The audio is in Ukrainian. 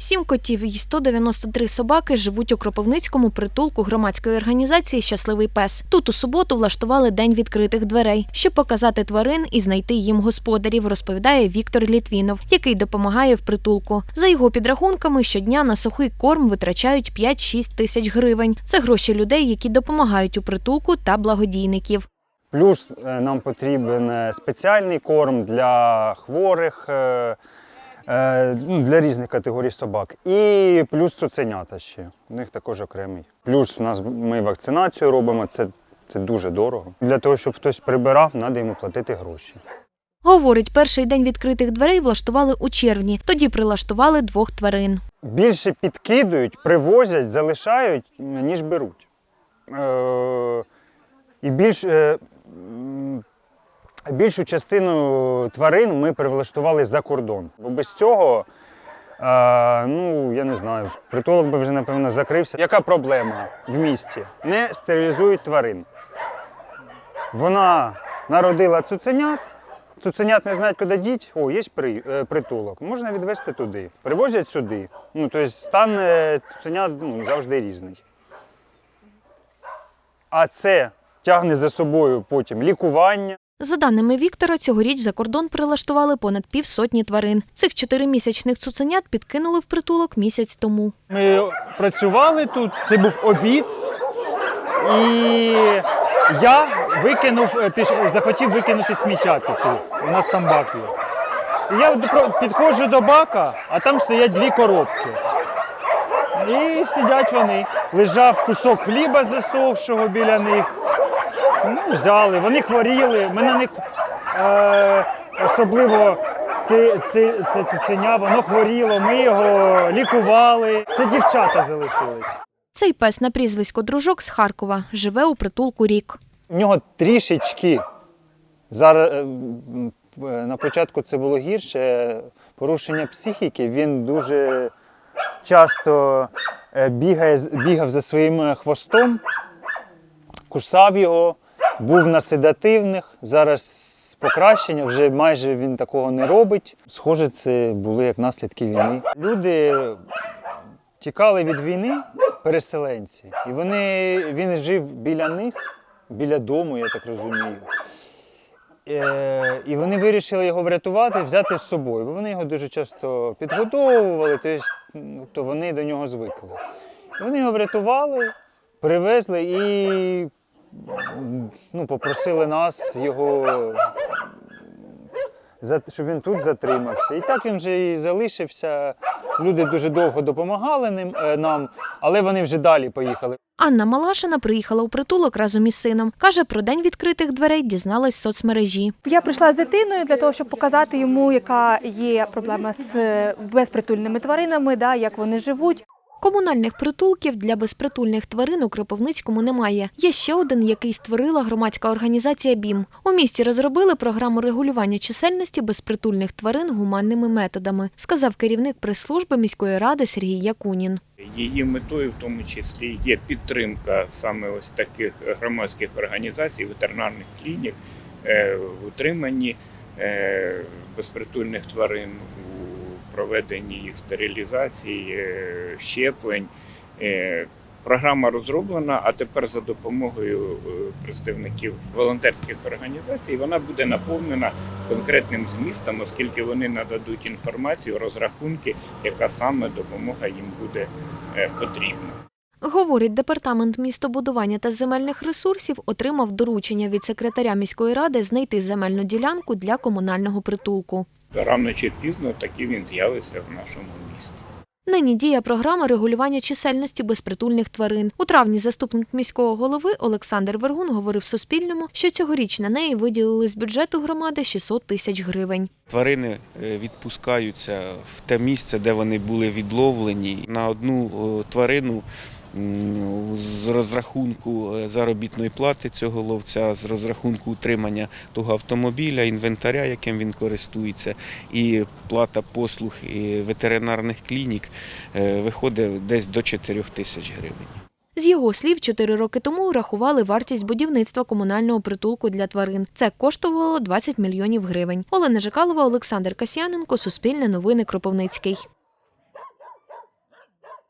Сім котів і 193 собаки живуть у Кропивницькому притулку громадської організації Щасливий пес. Тут у суботу влаштували день відкритих дверей, щоб показати тварин і знайти їм господарів, розповідає Віктор Літвінов, який допомагає в притулку. За його підрахунками, щодня на сухий корм витрачають 5-6 тисяч гривень. Це гроші людей, які допомагають у притулку та благодійників. Плюс е, нам потрібен е, спеціальний корм для хворих, е, для різних категорій собак. І плюс цуценята ще. У них також окремий. Плюс у нас ми вакцинацію робимо, це, це дуже дорого. Для того, щоб хтось прибирав, треба йому платити гроші. Говорить, перший день відкритих дверей влаштували у червні. Тоді прилаштували двох тварин. Більше підкидують, привозять, залишають, ніж беруть. Е, і більш, е, більшу частину тварин ми привлаштували за кордон. Бо без цього, е, ну, я не знаю, притулок би вже, напевно, закрився. Яка проблема в місті? Не стерилізують тварин. Вона народила цуценят. Цуценят не знають, куди діть. О, є при, е, притулок. Можна відвезти туди. Привозять сюди. Ну, тобто стан е, цуценят ну, завжди різний. А це тягне за собою потім лікування. За даними Віктора, цьогоріч за кордон прилаштували понад півсотні тварин. Цих чотиримісячних цуценят підкинули в притулок місяць тому. Ми працювали тут, це був обід. І я викинув, е, захотів викинути сміття тут. У нас там бак є. І я підходжу до бака, а там стоять дві коробки. І сидять вони. Лежав кусок хліба засохшого біля них. Ну, взяли, вони хворіли. Ми на них е, особливо це, це, це цуценя, воно хворіло, ми його лікували. Це дівчата залишились. Цей пес на прізвисько дружок з Харкова живе у притулку рік. В нього трішечки зараз е, на початку це було гірше. Порушення психіки. Він дуже часто е, бігає, бігав за своїм е, хвостом, кусав його, був на седативних. Зараз покращення, вже майже він такого не робить. Схоже, це були як наслідки війни. Люди тікали від війни, переселенці, і вони, він жив біля них, біля дому, я так розумію. Е, і вони вирішили його врятувати, взяти з собою, бо вони його дуже часто підгодовували, тобто, то вони до нього звикли. І вони його врятували, привезли і ну, попросили нас його, щоб він тут затримався. І так він вже і залишився. Люди дуже довго допомагали ним, е, нам, але вони вже далі поїхали. Анна Малашина приїхала у притулок разом із сином. Каже, про день відкритих дверей дізналась з соцмережі. Я прийшла з дитиною для того, щоб показати йому, яка є проблема з е, безпритульними тваринами, да, як вони живуть. Комунальних притулків для безпритульних тварин у Кропивницькому немає. Є ще один, який створила громадська організація БІМ. У місті розробили програму регулювання чисельності безпритульних тварин гуманними методами, сказав керівник прес-служби міської ради Сергій Якунін. Її метою в тому числі є підтримка саме ось таких громадських організацій, ветеринарних клінік е, в утриманні е, безпритульних тварин, у проведенні їх стерилізації, е, щеплень. Е, Програма розроблена, а тепер за допомогою е, представників волонтерських організацій вона буде наповнена конкретним змістом, оскільки вони нададуть інформацію, розрахунки, яка саме допомога їм буде потрібна. Говорить, департамент містобудування та земельних ресурсів отримав доручення від секретаря міської ради знайти земельну ділянку для комунального притулку. Рано чи пізно таки він з'явиться в нашому місті. Нині діє програма регулювання чисельності безпритульних тварин. У травні заступник міського голови Олександр Вергун говорив Суспільному, що цьогоріч на неї виділили з бюджету громади 600 тисяч гривень. Тварини е, відпускаються в те місце, де вони були відловлені. На одну тварину м, з розрахунку е, заробітної плати цього ловця, з розрахунку утримання того автомобіля, інвентаря, яким він користується, і плата послуг і ветеринарних клінік е, виходить десь до 4 тисяч гривень. З його слів, чотири роки тому рахували вартість будівництва комунального притулку для тварин. Це коштувало 20 мільйонів гривень. Олена Жикалова, Олександр Касьяненко, Суспільне новини Кропивницький.